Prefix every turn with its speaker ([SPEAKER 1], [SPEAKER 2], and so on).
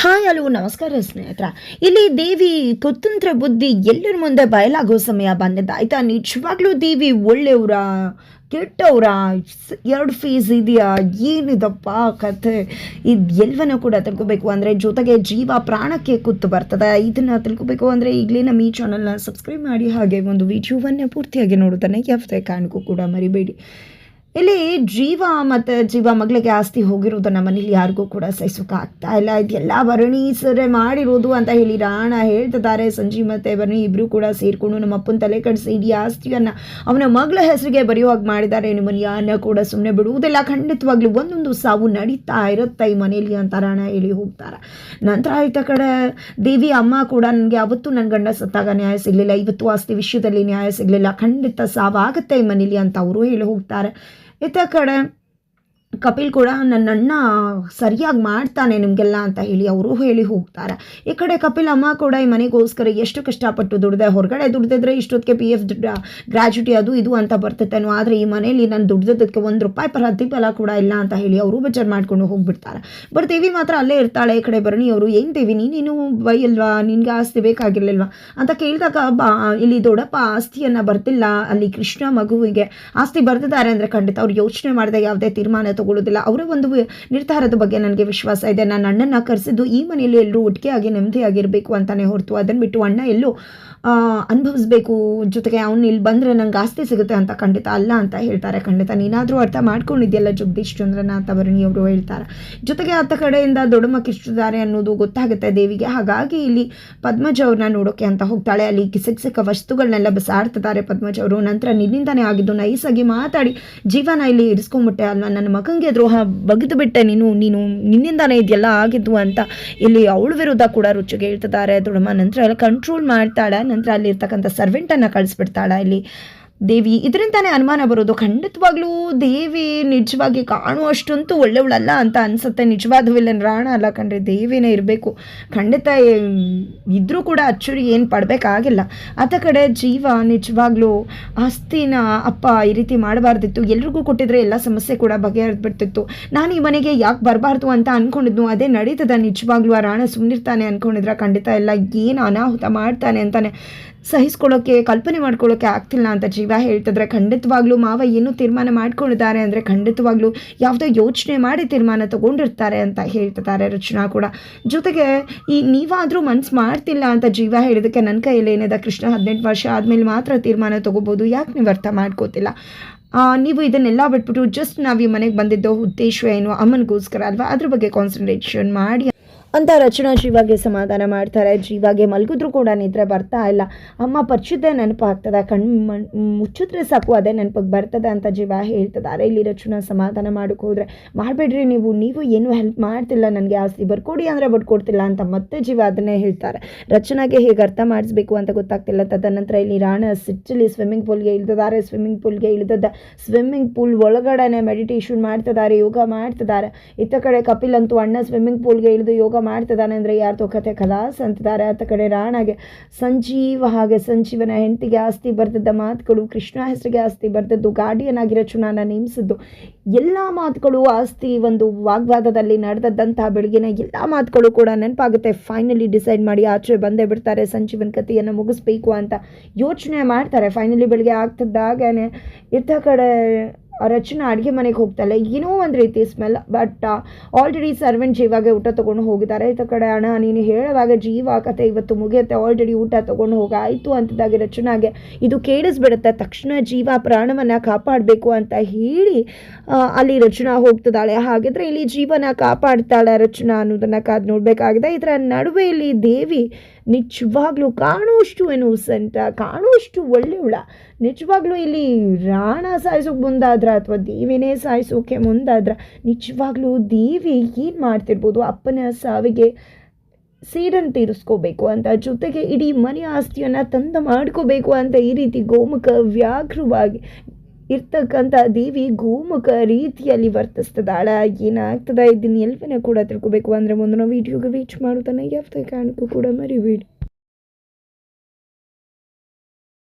[SPEAKER 1] Hi, hello, ನಮಸ್ಕಾರ ಸ್ನೇಹಿತರ. ಇಲ್ಲಿ ದೇವಿ ಕುತಂತ್ರ ಬುದ್ಧಿ ಎಲ್ಲರ ಮುಂದೆ ಬಯಲಾಗೋ ಸಮಯ ಬಂದಿದ್ದ ಆಯ್ತಾ, ನಿಜವಾಗ್ಲೂ ದೇವಿ ಒಳ್ಳೆಯವರ, ಕೆಟ್ಟವರ ಎರಡು ಫೀಸ್ ಇದೆಯಾ? ಏನಿದಪ್ಪ ಕಥೆ? ಇದು ಎಲ್ವನ್ನು ಕೂಡ ತಿಳ್ಕೊಬೇಕು ಅಂದರೆ ಜೊತೆಗೆ ಜೀವ ಪ್ರಾಣಕ್ಕೆ ಕುತ್ತು ಬರ್ತದೆ. ಇದನ್ನು ತಿಳ್ಕೊಬೇಕು ಅಂದರೆ ಈಗಲೇ ನಮ್ಮ ಈ ಚಾನಲ್ನ ಸಬ್ಸ್ಕ್ರೈಬ್ ಮಾಡಿ ಹಾಗೆ ಒಂದು ವಿಡಿಯೋವನ್ನೇ ಪೂರ್ತಿಯಾಗಿ ನೋಡೋದನ್ನು ಯಾವುದೇ ಕಾರಣಕ್ಕೂ ಕೂಡ ಮರಿಬೇಡಿ. ಇಲ್ಲಿ ಜೀವ ಮತ್ತು ಜೀವ ಮಗಳಿಗೆ ಆಸ್ತಿ ಹೋಗಿರೋದನ್ನ ಮನೇಲಿ ಯಾರಿಗೂ ಕೂಡ ಸಹಿಸೋಕೆ ಆಗ್ತಾ ಇಲ್ಲ. ಇದೆಲ್ಲ ವರ್ಣೀಸರೆ ಮಾಡಿರೋದು ಅಂತ ಹೇಳಿ ರಾಣ ಹೇಳ್ತಿದ್ದಾರೆ. ಸಂಜೀವ್ ಮತ್ತೆ ವರ್ಣಿ ಇಬ್ಬರು ಕೂಡ ಸೇರಿಕೊಂಡು ನಮ್ಮ ಅಪ್ಪನ ತಲೆ ಕಡಿಸಿ ಇಡೀ ಆಸ್ತಿಯನ್ನು ಅವನ ಮಗಳ ಹೆಸರಿಗೆ ಬರೆಯುವಾಗ ಮಾಡಿದ್ದಾರೆ. ನಿಮ್ಮನ್ನು ಯಾರನ್ನ ಕೂಡ ಸುಮ್ಮನೆ ಬಿಡುವುದಿಲ್ಲ. ಖಂಡಿತವಾಗ್ಲೂ ಒಂದೊಂದು ಸಾವು ನಡೀತಾ ಇರುತ್ತೆ ಈ ಮನೇಲಿ ಅಂತ ರಾಣ ಹೇಳಿ ಹೋಗ್ತಾರೆ. ನಂತರ ಆಯ್ತ ಕಡೆ, ದೇವಿ ಅಮ್ಮ ಕೂಡ ನನಗೆ ಅವತ್ತು ನನ್ನ ಗಂಡ ಸತ್ತಾಗ ನ್ಯಾಯ ಸಿಗಲಿಲ್ಲ. ಇವತ್ತು ಆಸ್ತಿ ವಿಷಯದಲ್ಲಿ ನ್ಯಾಯ ಸಿಗಲಿಲ್ಲ. ಖಂಡಿತ ಸಾವಾಗುತ್ತೆ ಈ ಮನೇಲಿ ಅಂತ ಅವರು ಹೇಳಿ ಹೋಗ್ತಾರೆ. ಇತ್ತ ಕಡೆ ಕಪಿಲ್ ಕೂಡ ನನ್ನ ಅಣ್ಣ ಸರಿಯಾಗಿ ಮಾಡ್ತಾನೆ ನಿಮಗೆಲ್ಲ ಅಂತ ಹೇಳಿ ಅವರು ಹೇಳಿ ಹೋಗ್ತಾರೆ. ಈ ಕಡೆ ಕಪಿಲ್ ಅಮ್ಮ ಕೂಡ ಈ ಮನೆಗೋಸ್ಕರ ಎಷ್ಟು ಕಷ್ಟಪಟ್ಟು ದುಡ್ದೆ, ಹೊರಗಡೆ ದುಡ್ದಿದ್ರೆ ಇಷ್ಟೊತ್ತಿಗೆ ಪಿ ಎಫ್ ಅದು ಇದು ಅಂತ ಬರ್ತಿತ್ತೇನೋ ಆದರೆ ಈ ಮನೇಲಿ ನಾನು ದುಡ್ದದಕ್ಕೆ ಒಂದು ರೂಪಾಯಿ ಪ್ರತಿಫಲ ಕೂಡ ಇಲ್ಲ ಅಂತ ಹೇಳಿ ಅವರು ಬಜಾರ್ ಮಾಡ್ಕೊಂಡು ಹೋಗ್ಬಿಡ್ತಾರೆ. ಬಟ್ ದೇವಿ ಮಾತ್ರ ಅಲ್ಲೇ ಇರ್ತಾಳೆ ಈ ಕಡೆ ಭರಣಿ ಅವರು, ಏನು ದೇವಿ ನೀನು ಬೈಯಲ್ವಾ? ನಿನ್ಗೆ ಆಸ್ತಿ ಬೇಕಾಗಿರಲಿಲ್ವಾ? ಅಂತ ಕೇಳಿದಾಗ ಬಾ ಇಲ್ಲಿ ದೊಡ್ಡಪ್ಪ ಆಸ್ತಿಯನ್ನು ಬರ್ತಿಲ್ಲ, ಅಲ್ಲಿ ಕೃಷ್ಣ ಮಗುವಿಗೆ ಆಸ್ತಿ ಬರ್ತಿದ್ದಾರೆ ಅಂದರೆ ಖಂಡಿತ ಅವ್ರು ಯೋಚನೆ ಮಾಡಿದಾಗ ಯಾವುದೇ ತೀರ್ಮಾನ ತಗೊಳ್ಳೋದಿಲ್ಲ. ಅವರ ಒಂದು ನಿರ್ಧಾರದ ಬಗ್ಗೆ ನನಗೆ ವಿಶ್ವಾಸ ಇದೆ. ನಾನು ಅಣ್ಣನ ಕರೆಸಿದ್ದು ಈ ಮನೆಯಲ್ಲಿ ಎಲ್ಲರೂ ಒಟ್ಟಿಗೆಯಾಗಿ ನೆಮ್ಮದಿಯಾಗಿರಬೇಕು ಅಂತಾನೆ ಹೊರತು ಅದನ್ನು ಬಿಟ್ಟು ಅಣ್ಣ ಎಲ್ಲೂ ಅನುಭವಿಸ್ಬೇಕು ಜೊತೆಗೆ ಅವ್ನು ಇಲ್ಲಿ ಬಂದರೆ ನಂಗೆ ಆಸ್ತಿ ಸಿಗುತ್ತೆ ಅಂತ ಖಂಡಿತ ಅಲ್ಲ ಅಂತ ಹೇಳ್ತಾರೆ ಖಂಡಿತ. ನೀನಾದರೂ ಅರ್ಥ ಮಾಡ್ಕೊಂಡಿದ್ಯಲ್ಲ ಜಗದೀಶ್ ಚಂದ್ರನ ಅಂತ ಭರಣಿ ಅವರು ಹೇಳ್ತಾರೆ. ಜೊತೆಗೆ ಆತ ಕಡೆಯಿಂದ ದೊಡ್ಡಮ್ಮ ಕಿಷ್ಟಿದ್ದಾರೆ ಅನ್ನೋದು ಗೊತ್ತಾಗುತ್ತೆ ದೇವಿಗೆ. ಹಾಗಾಗಿ ಇಲ್ಲಿ ಪದ್ಮಜ ಅವ್ರನ್ನ ನೋಡೋಕೆ ಅಂತ ಹೋಗ್ತಾಳೆ. ಅಲ್ಲಿ ಸಿಕ್ಕ ಸಿಕ್ಕ ವಸ್ತುಗಳನ್ನೆಲ್ಲ ಬಿಸಾಡ್ತಿದ್ದಾರೆ ಪದ್ಮಜ ಅವರು. ನಂತರ ನಿನ್ನಿಂದಾನೇ ಆಗಿದ್ದು ನೈಸಾಗಿ ಮಾತಾಡಿ ಜೀವನ ಇಲ್ಲಿ ಇರಿಸ್ಕೊಂಬಿಟ್ಟೆ ಅಲ್ವಾ ನನ್ನ ಮಗನಿಗೆ ದ್ರೋಹ ಬಗೆದು ಬಿಟ್ಟೆ ನೀನು ನೀನು ನಿನ್ನಿಂದಾನೇ ಇದೆಲ್ಲ ಆಗಿದ್ದು ಅಂತ ಇಲ್ಲಿ ಅವಳ ವಿರುದ್ಧ ಕೂಡ ರುಚಿಗೆ ಹೇಳ್ತಿದ್ದಾರೆ ದೊಡ್ಡಮ್ಮ. ನಂತರ ಕಂಟ್ರೋಲ್ ಮಾಡ್ತಾಳೆ. ನಂತರ ಅಲ್ಲಿರ್ತಕ್ಕಂಥ ಸರ್ವೆಂಟನ್ನು ಕಳಿಸ್ಬಿಡ್ತಾಳೆ. ಇಲ್ಲಿ ದೇವಿ ಇದರಿಂದಾನೇ ಅನುಮಾನ ಬರೋದು. ಖಂಡಿತವಾಗ್ಲೂ ದೇವಿ ನಿಜವಾಗಿ ಕಾಣುವಷ್ಟಂತೂ ಒಳ್ಳೆಯವಳಲ್ಲ ಅಂತ ಅನ್ಸುತ್ತೆ. ನಿಜವಾದ ವಿಲನ್ ರಾಣ ಅಲ್ಲ ಕಂಡ್ರೆ ದೇವಿನೇ ಇರಬೇಕು. ಖಂಡಿತ ಇದ್ರೂ ಕೂಡ ಅಚ್ಚುರಿ ಏನು ಪಡಬೇಕಾಗಿಲ್ಲ. ಆತ ಕಡೆ ಜೀವ ನಿಜವಾಗ್ಲೂ ಆಸ್ತಿನ ಅಪ್ಪ ಈ ರೀತಿ ಮಾಡಬಾರ್ದಿತ್ತು. ಎಲ್ರಿಗೂ ಕೊಟ್ಟಿದ್ರೆ ಎಲ್ಲ ಸಮಸ್ಯೆ ಕೂಡ ಬಗೆಹರಿದ್ಬಿಡ್ತಿತ್ತು. ನಾನು ಈ ಮನೆಗೆ ಯಾಕೆ ಬರಬಾರ್ದು ಅಂತ ಅಂದ್ಕೊಂಡಿದ್ನು ಅದೇ ನಡೀತದ. ನಿಜವಾಗ್ಲೂ ಆ ರಾಣ ಸುಮ್ಮನಿರ್ತಾನೆ ಅಂದ್ಕೊಂಡಿದ್ರೆ ಖಂಡಿತ ಎಲ್ಲ ಏನು ಅನಾಹುತ ಮಾಡ್ತಾನೆ ಅಂತಾನೆ ಸಹಿಸ್ಕೊಳ್ಳೋಕ್ಕೆ ಕಲ್ಪನೆ ಮಾಡ್ಕೊಳ್ಳೋಕ್ಕೆ ಆಗ್ತಿಲ್ಲ ಅಂತ ಜೀವ. ಹೇಳ್ತಿದ್ರೆ ಖಂಡಿತವಾಗ್ಲೂ ಮಾವ ಏನು ತೀರ್ಮಾನ ಮಾಡ್ಕೊಂಡಿದ್ದಾರೆ ಅಂದರೆ ಖಂಡಿತವಾಗ್ಲೂ ಯಾವುದೋ ಯೋಚನೆ ಮಾಡಿ ತೀರ್ಮಾನ ತಗೊಂಡಿರ್ತಾರೆ ಅಂತ ಹೇಳ್ತಿದ್ದಾರೆ ರಚನಾ ಕೂಡ. ಜೊತೆಗೆ ಈ ನೀವಾದರೂ ಮನ್ಸು ಮಾಡ್ತಿಲ್ಲ ಅಂತ ಜೀವ ಹೇಳಿದಕ್ಕೆ ನನ್ನ ಕೈಯಲ್ಲಿ ಏನಿದೆ? ಕೃಷ್ಣ ಹದಿನೆಂಟು ವರ್ಷ ಆದಮೇಲೆ ಮಾತ್ರ ತೀರ್ಮಾನ ತಗೋಬೋದು. ಯಾಕೆ ನೀವು ಅರ್ಥ ಮಾಡ್ಕೋತಿಲ್ಲ? ನೀವು ಇದನ್ನೆಲ್ಲ ಬಿಟ್ಬಿಟ್ಟು ಜಸ್ಟ್ ನಾವು ಈ ಮನೆಗೆ ಬಂದಿದ್ದೋ ಉದ್ದೇಶ ಏನು ಅಮ್ಮನಿಗೋಸ್ಕರ ಅಲ್ವಾ? ಅದ್ರ ಬಗ್ಗೆ ಕಾನ್ಸಂಟ್ರೇಷನ್ ಮಾಡಿ. ಅಂತ ರಚನಾ ಜೀವಾಗೆ ಸಮಾಧಾನ ಮಾಡ್ತಾರೆ. ಜೀವಾಗೆ ಮಲಗಿದ್ರು ಕೂಡ ನಿದ್ರೆ ಬರ್ತಾ ಇಲ್ಲ. ಅಮ್ಮ ಪರ್ಚಿದ್ದೆ ನೆನಪಾಗ್ತದೆ. ಕಣ್ಣು ಮುಚ್ಚಿದ್ರೆ ಸಾಕು, ಅದೇ ನೆನಪಿಗೆ ಬರ್ತದೆ ಅಂತ ಜೀವ ಹೇಳ್ತಿದ್ದಾರೆ. ಇಲ್ಲಿ ರಚನಾ ಸಮಾಧಾನ ಮಾಡೋಕೆ ಹೋದರೆ ಮಾಡಬೇಡ್ರಿ ನೀವು. ನೀವು ಏನೂ ಹೆಲ್ಪ್ ಮಾಡ್ತಿಲ್ಲ ನನಗೆ ಆಸ್ತಿ ಬರ್ಕೊಡಿ ಅಂದರೆ ಬರ್ಕೊಡ್ತಿಲ್ಲ ಅಂತ ಮತ್ತೆ ಜೀವ ಅದನ್ನೇ ಹೇಳ್ತಾರೆ. ರಚನಾಗೆ ಹೇಗೆ ಅರ್ಥ ಮಾಡಿಸ್ಬೇಕು ಅಂತ ಗೊತ್ತಾಗ್ತಿಲ್ಲ. ತದನಂತರ ಇಲ್ಲಿ ರಾಣ ಸಿಚ್ಚಲಿ ಸ್ವಿಮ್ಮಿಂಗ್ ಪೂಲ್ಗೆ ಇಳಿದಿದ್ದಾರೆ. ಸ್ವಿಮ್ಮಿಂಗ್ ಪೂಲ್ಗೆ ಇಳಿದದ ಸ್ವಿಮ್ಮಿಂಗ್ ಪೂಲ್ ಒಳಗಡೆನೆ ಮೆಡಿಟೇಷನ್ ಮಾಡ್ತಿದ್ದಾರೆ, ಯೋಗ ಮಾಡ್ತಿದ್ದಾರೆ. ಇತ್ತ ಕಡೆ ಕಪಿಲ್ ಅಂತೂ ಅಣ್ಣ ಸ್ವಿಮ್ಮಿಂಗ್ ಪೂಲ್ಗೆ ಇಳಿದು ಯೋಗ ಮಾಡ್ತಿದ್ದಾನೆ ಅಂದರೆ ಯಾರ್ದೋ ಕತೆ ಕಲಾಸ್ ಅಂತಿದ್ದಾರೆ ಆತ ಕಡೆ ರಾಣಗೆ ಸಂಜೀವ ಹಾಗೆ ಸಂಜೀವನ ಹೆಂಡತಿಗೆ ಆಸ್ತಿ ಬರ್ತಿದ್ದ ಮಾತುಗಳು, ಕೃಷ್ಣ ಹೆಸರಿಗೆ ಆಸ್ತಿ ಬರ್ತಿದ್ದು ಗಾರ್ಡಿಯನ್ ಆಗಿರೋ ರಚನಾನ ನೇಮಿಸಿದ್ದು, ಎಲ್ಲ ಮಾತುಗಳು ಆಸ್ತಿ ಒಂದು ವಾಗ್ವಾದದಲ್ಲಿ ನಡೆದದ್ದಂತಹ ಬೆಳಗಿನ ಎಲ್ಲ ಮಾತುಗಳು ಕೂಡ ನೆನಪಾಗುತ್ತೆ. ಫೈನಲಿ ಡಿಸೈಡ್ ಮಾಡಿ ಆಚೆ ಬಂದೇ ಬಿಡ್ತಾರೆ. ಸಂಜೀವನ ಕಥೆಯನ್ನು ಮುಗಿಸ್ಬೇಕು ಅಂತ ಯೋಚನೆ ಮಾಡ್ತಾರೆ. ಫೈನಲಿ ಬೆಳಗ್ಗೆ ಆಗ್ತಿದ್ದಾಗೇ ಇತ್ತ ಕಡೆ ರಚನಾ ಅಡುಗೆ ಮನೆಗೆ ಹೋಗ್ತಾಳೆ ಏನೋ ಒಂದು ರೀತಿ ಸ್ಮೆಲ್ ಬಟ್ ಆಲ್ರೆಡಿ ಸರ್ವೆಂಟ್ ಜೀವಾಗೆ ಊಟ ತೊಗೊಂಡು ಹೋಗಿದ್ದಾರೆ. ಆಯ್ತು ಕಡೆ ಅಣ್ಣ, ನೀನು ಹೇಳುವಾಗ ಜೀವ ಕತೆ ಇವತ್ತು ಮುಗಿಯುತ್ತೆ. ಆಲ್ರೆಡಿ ಊಟ ತೊಗೊಂಡು ಹೋಗಾಯಿತು ಅಂತದಾಗಿ ರಚನಾಗೆ ಇದು ಕೇಳಿಸ್ಬಿಡುತ್ತೆ. ತಕ್ಷಣ ಜೀವ ಪ್ರಾಣವನ್ನು ಕಾಪಾಡಬೇಕು ಅಂತ ಹೇಳಿ ಅಲ್ಲಿ ರಚನಾ ಹೋಗ್ತದಾಳೆ ಹಾಗಿದ್ರೆ ಇಲ್ಲಿ ಜೀವನ ಕಾಪಾಡ್ತಾಳೆ ರಚನಾ ಅನ್ನೋದನ್ನು ಕಾದು ನೋಡಬೇಕಾಗಿದೆ. ಇದರ ನಡುವೆ ಇಲ್ಲಿ ದೇವಿ ನಿಜವಾಗ್ಲೂ ಕಾಣುವಷ್ಟು ಇನ್ನೋಸೆಂಟ ಕಾಣುವಷ್ಟು ಒಳ್ಳೆಯವಳ ನಿಜವಾಗ್ಲೂ ಇಲ್ಲಿ ರಾಣ ಸಾಯಿಸೋಕೆ ಮುಂದಾದ್ರ ಅಥವಾ ದೇವಿನೇ ಸಾಯಿಸೋಕೆ ಮುಂದಾದ್ರ ನಿಜವಾಗ್ಲೂ ದೇವಿ ಏನು ಮಾಡ್ತಿರ್ಬೋದು ಅಪ್ಪನ ಸಾವಿಗೆ ಸೀಡನ್ ತೀರಿಸ್ಕೋಬೇಕು ಅಂತ, ಜೊತೆಗೆ ಇಡೀ ಮನೆ ಆಸ್ತಿಯನ್ನು ತಂದ ಮಾಡ್ಕೋಬೇಕು ಅಂತ ಈ ರೀತಿ ಗೋಮುಖ ವ್ಯಾಘ್ರವಾಗಿ ಇರ್ತಕ್ಕಂಥ ದೇವಿ ಗೋಮುಖ ರೀತಿಯಲ್ಲಿ ವರ್ತಿಸ್ತದಾಳ ಏನಾಗ್ತದ ಇದನ್ನ ಎಲ್ಲವನ್ನ ಕೂಡ ತಿಳ್ಕೋಬೇಕು. ಅಂದರೆ ಮುಂದಿನ ವೀಡಿಯೋಗೆ ವೀಚ್ ಮಾಡೋದನ್ನು ಯಾವುದೇ ಕಾರಣಕ್ಕೂ ಕೂಡ ಮರಿಬೇಡಿ.